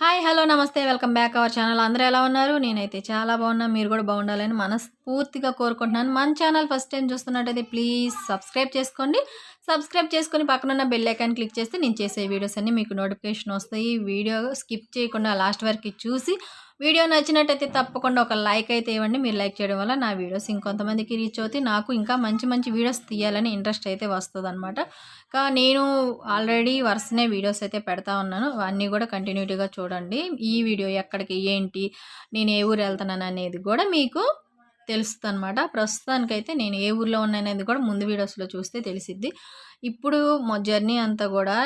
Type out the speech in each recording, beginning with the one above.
Hi hello నమస్తే welcome back our channel. అందరూ ఎలా ఉన్నారు? నేనైతే చాలా బాగున్నా మీరు కూడా బాగుండాలని మనస్ఫూర్తిగా కోరుకుంటున్నాను. మన ఛానల్ ఫస్ట్ టైం చూస్తున్నట్టయితే ప్లీజ్ సబ్స్క్రైబ్ చేసుకోండి. సబ్స్క్రైబ్ చేసుకొని పక్కనున్న బెల్ ఐకాన్ క్లిక్ చేస్తే నేను చేసే వీడియోస్ అన్నీ మీకు నోటిఫికేషన్ వస్తాయి. వీడియో స్కిప్ చేయకుండా లాస్ట్ వరకు చూసి వీడియో నచ్చినట్టయితే తప్పకుండా ఒక లైక్ అయితే ఇవ్వండి. మీరు లైక్ చేయడం వల్ల నా వీడియోస్ ఇంకొంతమందికి రీచ్ అవుతాయి. నాకు ఇంకా మంచి మంచి వీడియోస్ తీయాలని ఇంట్రెస్ట్ అయితే వస్తుంది అనమాట కా నేను ఆల్రెడీ వరుసనే వీడియోస్ అయితే పెడతా ఉన్నాను. అన్నీ కూడా కంటిన్యూటీగా చూడండి. ఈ వీడియో ఎక్కడికి ఏంటి నేను ఏ ఊరు వెళ్తున్నాను అనేది కూడా మీకు తెలుస్తుంది అనమాట ప్రస్తుతానికైతే నేను ఏ ఊర్లో ఉన్నాననేది కూడా ముందు వీడియోస్లో చూస్తే తెలిసిద్ది. ఇప్పుడు జర్నీ అంతా కూడా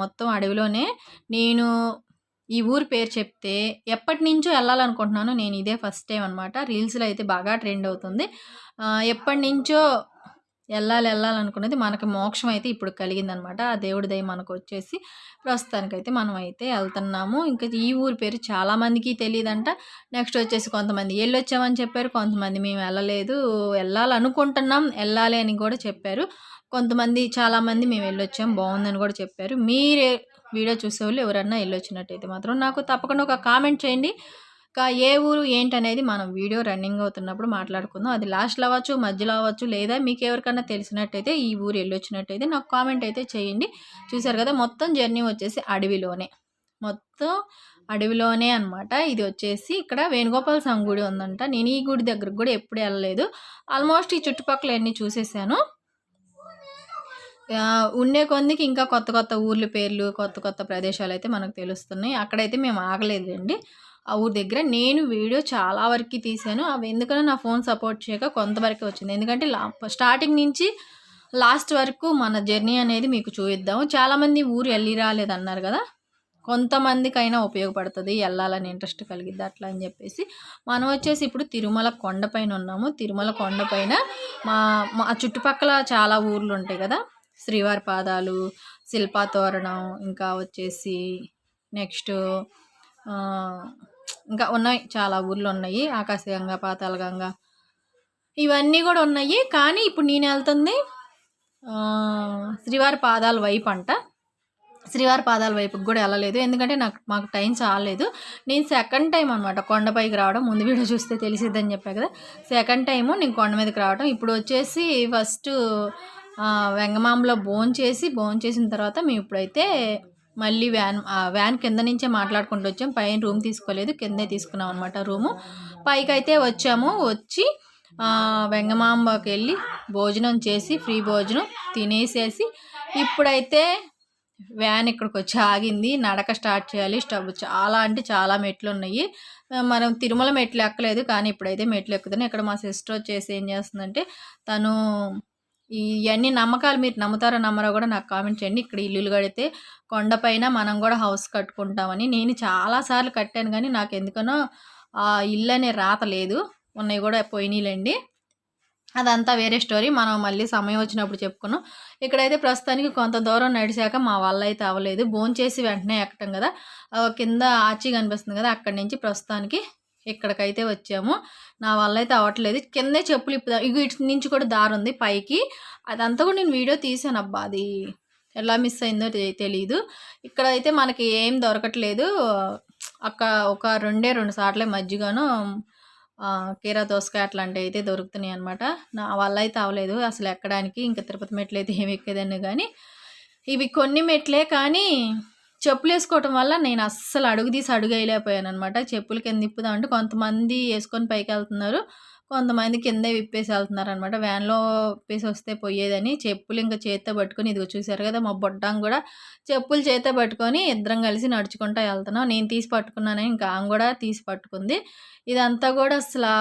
మొత్తం అడవిలోనే నేను ఈ ఊరి పేరు చెప్తే ఎప్పటి నుంచో వెళ్ళాలనుకుంటున్నాను నేను ఇదే ఫస్ట్ టైం అనమాట రీల్స్లో అయితే బాగా ట్రెండ్ అవుతుంది. ఎప్పటి నుంచో వెళ్ళాలి వెళ్ళాలనుకున్నది మనకి మోక్షం అయితే ఇప్పుడు కలిగిందనమాట ఆ దేవుడి దయ మనకు వచ్చేసి ప్రస్తుతానికైతే మనం అయితే వెళ్తున్నాము. ఇంకా ఈ ఊరి పేరు చాలామందికి తెలియదంట. నెక్స్ట్ వచ్చేసి కొంతమంది వెళ్ళొచ్చామని చెప్పారు కొంతమంది మేము వెళ్ళలేదు. వెళ్ళాలనుకుంటున్నాం వెళ్ళాలి అని కూడా చెప్పారు. కొంతమంది చాలామంది మేము వెళ్ళొచ్చాం బాగుందని కూడా చెప్పారు. మీరే వీడియో చూసేవాళ్ళు ఎవరన్నా వెళ్ళొచ్చినట్టయితే మాత్రం నాకు తప్పకుండా ఒక కామెంట్ చేయండి. ఇంకా ఏ ఊరు ఏంటనేది మనం వీడియో రన్నింగ్ అవుతున్నప్పుడు మాట్లాడుకుందాం. అది లాస్ట్లో అవ్వచ్చు మధ్యలో అవ్వచ్చు లేదా మీకు ఎవరికైనా తెలిసినట్టయితే ఈ ఊరు వెళ్ళొచ్చినట్టయితే నాకు కామెంట్ అయితే చేయండి. చూసారు కదా మొత్తం జర్నీ వచ్చేసి అడవిలోనే. మొత్తం అడవిలోనే అనమాట ఇది వచ్చేసి ఇక్కడ వేణుగోపాల స్వామి గుడి ఉందంట. నేను ఈ గుడి దగ్గరకు కూడా ఎప్పుడు వెళ్ళలేదు. ఆల్మోస్ట్ ఈ చుట్టుపక్కల అన్నీ చూసేసాను. ఉండే కొందికి ఇంకా కొత్త కొత్త ఊర్ల పేర్లు కొత్త కొత్త ప్రదేశాలు అయితే మనకు తెలుస్తున్నాయి. అక్కడైతే మేము ఆగలేదండి. ఆ ఊరి దగ్గర నేను వీడియో చాలా వరకు తీశాను. అవి ఎందుకంటే నా ఫోన్ సపోర్ట్ చేయక కొంతవరకు వచ్చింది. ఎందుకంటే లా స్టార్టింగ్ నుంచి లాస్ట్ వరకు మన జర్నీ అనేది మీకు చూపిద్దాము. చాలామంది ఊరు వెళ్ళి రాలేదు అన్నారు కదా. కొంతమందికైనా ఉపయోగపడుతుంది వెళ్ళాలని ఇంట్రెస్ట్ కలిగిద్ది అట్లా అని చెప్పేసి. మనం వచ్చేసి ఇప్పుడు తిరుమల కొండపైన ఉన్నాము. తిరుమల కొండపైన మా మా చుట్టుపక్కల చాలా ఊర్లు ఉంటాయి కదా. శ్రీవారి పాదాలు శిల్పాతోరణం ఇంకా వచ్చేసి నెక్స్ట్ ఇంకా ఉన్నాయి. చాలా ఊర్లు ఉన్నాయి. ఆకాశగంగ పాతాళగంగ ఇవన్నీ కూడా ఉన్నాయి. కానీ ఇప్పుడు నేను వెళ్తుంది శ్రీవారి పాదాల వైపు అంట. శ్రీవారి పాదాల వైపుకి కూడా వెళ్ళలేదు. ఎందుకంటే నాకు మాకు టైం చాలేదు నేను సెకండ్ టైం అనమాట కొండపైకి రావడం. ముందు వీడియో చూస్తే తెలిసిద్దని చెప్పా కదా. సెకండ్ టైము నేను కొండ మీదకి రావడం ఇప్పుడు వచ్చేసి ఫస్ట్ వెంగమాంలో బోన్ చేసి బోన్ చేసిన తర్వాత మేము ఇప్పుడైతే మళ్ళీ వ్యాన్ వ్యాన్ కింద నుంచే మాట్లాడుకుంటూ వచ్చాం. పైన రూమ్ తీసుకోలేదు కిందే తీసుకున్నాం అనమాట రూము. పైకి అయితే వచ్చాము వచ్చి వెంగమాంబకి వెళ్ళి భోజనం చేసి ఫ్రీ భోజనం తినేసేసి ఇప్పుడైతే వ్యాన్ ఇక్కడికి వచ్చి ఆగింది. నడక స్టార్ట్ చేయాలి స్టవ్ చాలా అంటే చాలా మెట్లు ఉన్నాయి మనం తిరుమల మెట్లు ఎక్కలేదు కానీ ఇప్పుడైతే మెట్లు ఎక్కుతున్నాయి. ఇక్కడ మా సిస్టర్ వచ్చేసి ఏం చేస్తుందంటే తను ఇవన్నీ నమ్మకాలు మీరు నమ్ముతారో నమ్మరో కూడా నాకు కామెంట్ చేయండి. ఇక్కడ ఇల్లులు కడితే కొండపైన మనం కూడా హౌస్ కట్టుకుంటామని. నేను చాలాసార్లు కట్టాను కానీ నాకు ఎందుకనో ఆ ఇల్లు అనే రాత లేదు. ఉన్నాయి కూడా పోయినాయిలేండి అదంతా వేరే స్టోరీ. మనం మళ్ళీ సమయం వచ్చినప్పుడు చెప్పుకున్నాం. ఇక్కడైతే ప్రస్తుతానికి కొంత దూరం నడిచాక మా వల్ల అయితే అవ్వలేదు. భోంచేసి చేసి వెంటనే ఎక్కటం కదా. కింద ఆచి కనిపిస్తుంది కదా. అక్కడి నుంచి ప్రస్తుతానికి ఇక్కడికైతే వచ్చాము. నా వల్ల అయితే అవ్వట్లేదు. కిందే చెప్పులు ఇప్పుడు ఇక ఇటు నుంచి కూడా దారి ఉంది పైకి. అదంతా కూడా నేను వీడియో తీసాను అబ్బా అది ఎలా మిస్ అయిందో తెలియదు తెలీదు. ఇక్కడైతే మనకి ఏం దొరకట్లేదు. అక్కడ ఒక రెండే రెండు సార్లే మజ్జిగను కీరా దోసకాయ అట్లాంటివి అయితే దొరుకుతున్నాయి అనమాట నా వల్ల అయితే అవ్వలేదు. అసలు ఎక్కడానికి ఇంకా తిరుపతి మెట్లు అయితే ఏమి ఎక్కేదాన్ని కానీ ఇవి కొన్ని మెట్లే కానీ చెప్పులు వేసుకోవటం వల్ల నేను అస్సలు అడుగు తీసి అడుగు వేయలేకపోయాను అనమాట చెప్పులు కింద ఇప్పుదాం అంటే కొంతమంది వేసుకొని పైకి వెళ్తున్నారు. కొంతమంది కిందే విప్పేసి వెళ్తున్నారు అనమాట వ్యాన్లో విప్పేసి వస్తే పోయేదని చెప్పులు ఇంకా చేత్తో పట్టుకొని ఇదిగో చూసారు కదా మా బొడ్డాం కూడా. చెప్పులు చేత్తో పట్టుకొని ఇద్దరం కలిసి నడుచుకుంటూ వెళ్తున్నాం. నేను తీసి పట్టుకున్నాను ఇంకా ఆమె కూడా తీసి పట్టుకుంది. ఇదంతా కూడా అసలు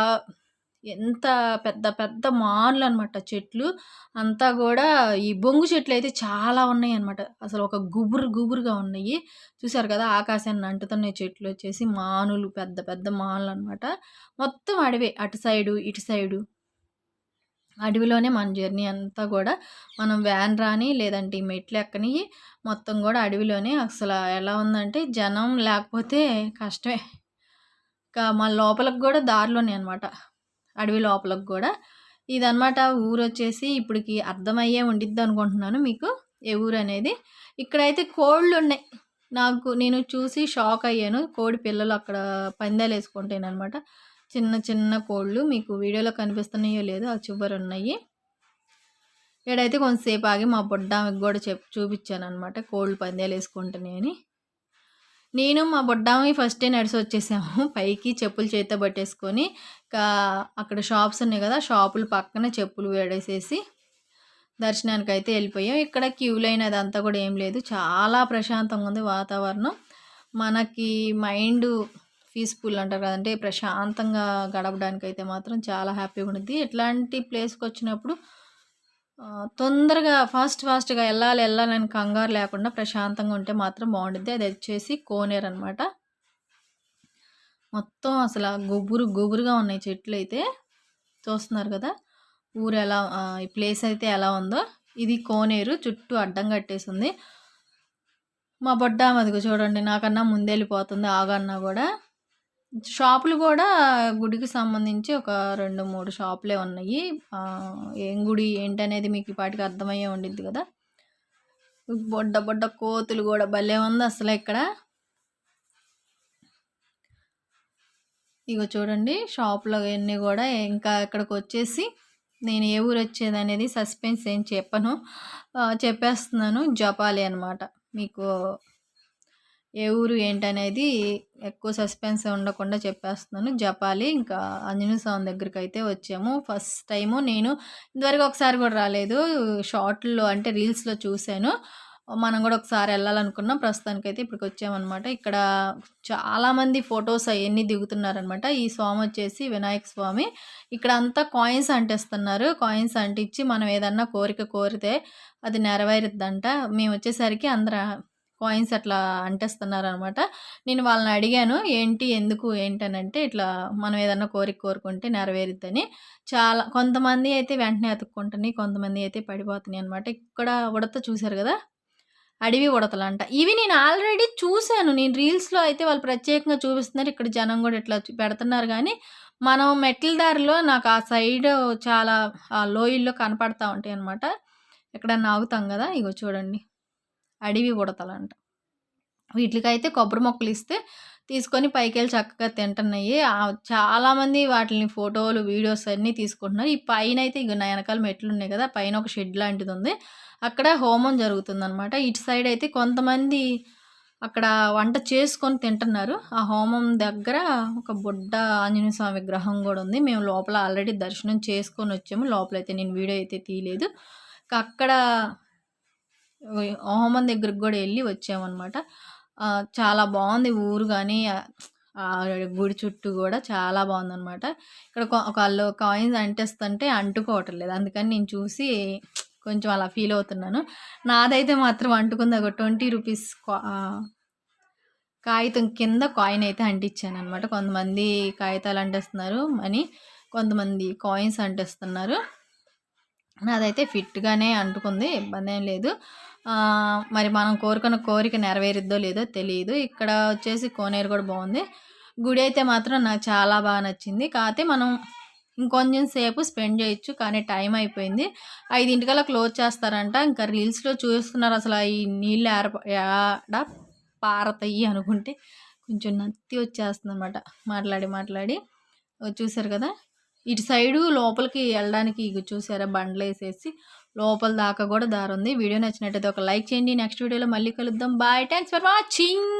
ఎంత పెద్ద పెద్ద మాన్లు అనమాట చెట్లు. అంతా కూడా ఈ బొంగు చెట్లు అయితే చాలా ఉన్నాయి అనమాట అసలు ఒక గుబురు గుబురుగా ఉన్నాయి. చూసారు కదా ఆకాశాన్ని అంటుతున్నాయి చెట్లు వచ్చేసి మానులు పెద్ద పెద్ద మానులు అనమాట మొత్తం అడవే అటు సైడు ఇటు సైడు. అడవిలోనే మన జర్నీ అంతా కూడా మనం వ్యాన్ రాని లేదంటే ఈ మెట్లు ఎక్కని మొత్తం కూడా అడవిలోనే. అసలు ఎలా ఉందంటే జనం లేకపోతే కష్టమే. ఇంకా మా లోపలికి కూడా దారిలోనే అనమాట అడవి లోపలకు కూడా. ఇదనమాట ఊరు వచ్చేసి ఇప్పటికి అర్థమయ్యే ఉండిద్ది అనుకుంటున్నాను మీకు. ఏ ఊరు అనేది. ఇక్కడైతే కోళ్ళు ఉన్నాయి నాకు నేను చూసి షాక్ అయ్యాను. కోడి పిల్లలు అక్కడ పందాలు వేసుకుంటానమాట చిన్న చిన్న కోళ్ళు మీకు వీడియోలో కనిపిస్తున్నాయో లేదో ఆ చివరి ఉన్నాయి. ఇక్కడైతే కొంతసేపు ఆగి మా బొడ్డామికి కూడా చెప్ చూపించాను అనమాట కోళ్ళు పందాలు వేసుకుంటున్నాయని నేను మా బొడ్డామి ఫస్టే నడిచి వచ్చేసాము. పైకి చెప్పులు చేత పట్టేసుకొని అక్కడ షాప్స్ ఉన్నాయి కదా షాపులు పక్కన చెప్పులు వేడేసేసి దర్శనానికి అయితే వెళ్ళిపోయాం. ఇక్కడ క్యూ లైన్ అదంతా కూడా ఏం లేదు. చాలా ప్రశాంతంగా ఉంది వాతావరణం. మనకి మైండ్ పీస్ఫుల్ అంటారు కదంటే ప్రశాంతంగా గడపడానికి అయితే మాత్రం చాలా హ్యాపీగా ఉంటుంది ఇట్లాంటి ప్లేస్కి వచ్చినప్పుడు తొందరగా ఫాస్ట్ ఫాస్ట్గా వెళ్ళాలి వెళ్ళాలని కంగారు లేకుండా ప్రశాంతంగా ఉంటే మాత్రం బాగుంటుంది అది వచ్చేసి కోనేరు అనమాట మొత్తం అసలు గుబురు గుబురుగా ఉన్నాయి చెట్లు అయితే. చూస్తున్నారు కదా? ఊరు ఎలా ఈ ప్లేస్ అయితే ఎలా ఉందో. ఇది కోనేరు చుట్టూ అడ్డం కట్టేసింది. మా బొడ్డ అదిగో చూడండి నాకన్నా ముందెళ్ళిపోతుంది ఆగన్నా కూడా. షాపులు కూడా గుడికి సంబంధించి ఒక రెండు మూడు షాపులే ఉన్నాయి. ఏం గుడి ఏంటనేది మీకు ఇప్పటికి అర్థమయ్యే ఉండిద్ది కదా. బొడ్డ బొడ్డ కోతులు కూడా భలే ఉంది అసలు ఇక్కడ. ఇగో చూడండి షాపులో అన్నీ కూడా ఇంకా ఇక్కడికి వచ్చేసి నేను ఏ ఊరు వచ్చేది అనేది సస్పెన్స్ ఏం చెప్పను. చెప్పేస్తున్నాను జపాలి అనమాట మీకు ఏ ఊరు ఏంటనేది ఎక్కువ సస్పెన్స్ ఉండకుండా చెప్పేస్తున్నాను. జపాలి ఇంకా ఆంజనేయ స్వామి దగ్గరికి అయితే వచ్చాము. ఫస్ట్ టైము నేను ఇంతవరకు ఒకసారి కూడా రాలేదు. షార్ట్లో అంటే రీల్స్లో చూశాను. మనం కూడా ఒకసారి వెళ్ళాలనుకున్నాం. ప్రస్తుతానికి అయితే ఇప్పటికి వచ్చామన్నమాట. ఇక్కడ చాలామంది ఫొటోస్ అవన్నీ దిగుతున్నారనమాట ఈ స్వామి వచ్చేసి వినాయక స్వామి. ఇక్కడ అంతా కాయిన్స్ అంటిస్తున్నారు. కాయిన్స్ అంటించి మనం ఏదన్నా కోరిక కోరితే అది నెరవేరుద్దంట. మేము వచ్చేసరికి అందరూ కాయిన్స్ అట్లా అంటేస్తున్నారనమాట. నేను వాళ్ళని అడిగాను ఏంటి ఎందుకు ఏంటనంటే ఇట్లా మనం ఏదన్నా కోరిక కోరుకుంటే నెరవేరుద్దని. చాలా కొంతమంది అయితే వెంటనే అతుక్కుంటున్నాయి కొంతమంది అయితే పడిపోతున్నాయి అనమాట. ఇక్కడ ఉడత చూశారు కదా? అడవి ఉడతలంట. ఇవి నేను ఆల్రెడీ చూశాను. నేను రీల్స్లో అయితే వాళ్ళు ప్రత్యేకంగా చూపిస్తున్నారు. ఇక్కడ జనం కూడా ఇట్లా పెడుతున్నారు కానీ మనం మెట్ల దారిలో నాకు ఆ సైడ్ చాలా ఆ లోయల్లో కనపడతా ఉంటాయి అనమాట ఎక్కడన్నా ఆగుతాం కదా? ఇగో చూడండి. అడవి ఉడతలంట. వీటికైతే కొబ్బరి మొక్కలు ఇస్తే తీసుకొని పైకి వెళ్ళి చక్కగా తింటున్నాయి. చాలామంది వాటిని ఫోటోలు వీడియోస్ అన్నీ తీసుకుంటున్నారు. ఈ పైన అయితే ఇక నా వెనకాల మెట్లు ఉన్నాయి కదా పైన ఒక షెడ్ లాంటిది ఉంది అక్కడ హోమం జరుగుతుందనమాట ఇటు సైడ్ అయితే కొంతమంది అక్కడ వంట చేసుకొని తింటున్నారు. ఆ హోమం దగ్గర ఒక బుడ్డ ఆంజనేయ స్వామి విగ్రహం కూడా ఉంది. మేము లోపల ఆల్రెడీ దర్శనం చేసుకొని వచ్చాము. లోపలైతే నేను వీడియో అయితే తీయలేదు. అక్కడ హోమం దగ్గరికి కూడా వెళ్ళి వచ్చామన్నమాట. చాలా బాగుంది ఊరు కానీ గుడి చుట్టూ కూడా చాలా బాగుందనమాట ఇక్కడ ఒకళ్ళు కాయిన్స్ అంటేస్తుంటే అంటుకోవటం లేదు. అందుకని నేను చూసి కొంచెం అలా ఫీల్ అవుతున్నాను. నాదైతే మాత్రం అంటుకుంది ఒక ట్వంటీ రూపీస్ కాగితం కింద కాయిన్ అయితే అంటించాను అనమాట కొంతమంది కాగితాలు అంటేస్తున్నారు మనీ కొంతమంది కాయిన్స్ అంటేస్తున్నారు. నాదైతే ఫిట్గానే అంటుకుంది ఇబ్బంది ఏం లేదు. మరి మనం కోరుకున్న కోరిక నెరవేరుద్దో లేదో తెలియదు ఇక్కడ వచ్చేసి కోనేరు కూడా బాగుంది. గుడి అయితే మాత్రం నాకు చాలా బాగా నచ్చింది. కాకపోతే మనం ఇంకొంచెం సేపు స్పెండ్ చేయొచ్చు కానీ టైం అయిపోయింది. ఐదింటికల్లా క్లోజ్ చేస్తారంట. ఇంకా రీల్స్లో చూస్తున్నారు అసలు ఈ నీళ్ళు ఏర ఏడ పారతాయి అనుకుంటే కొంచెం నత్తి వచ్చేస్తుంది అనమాట మాట్లాడి. మాట్లాడి చూసారు కదా? ఇటు సైడు లోపలికి వెళ్ళడానికి చూసారా? బండ్లు వేసేసి లోపల దాకా కూడా దారి ఉంది వీడియో నచ్చినట్టయితే ఒక లైక్ చేయండి. నెక్స్ట్ వీడియోలో మళ్ళీ కలుద్దాం. బాయ్. Thanks for watching.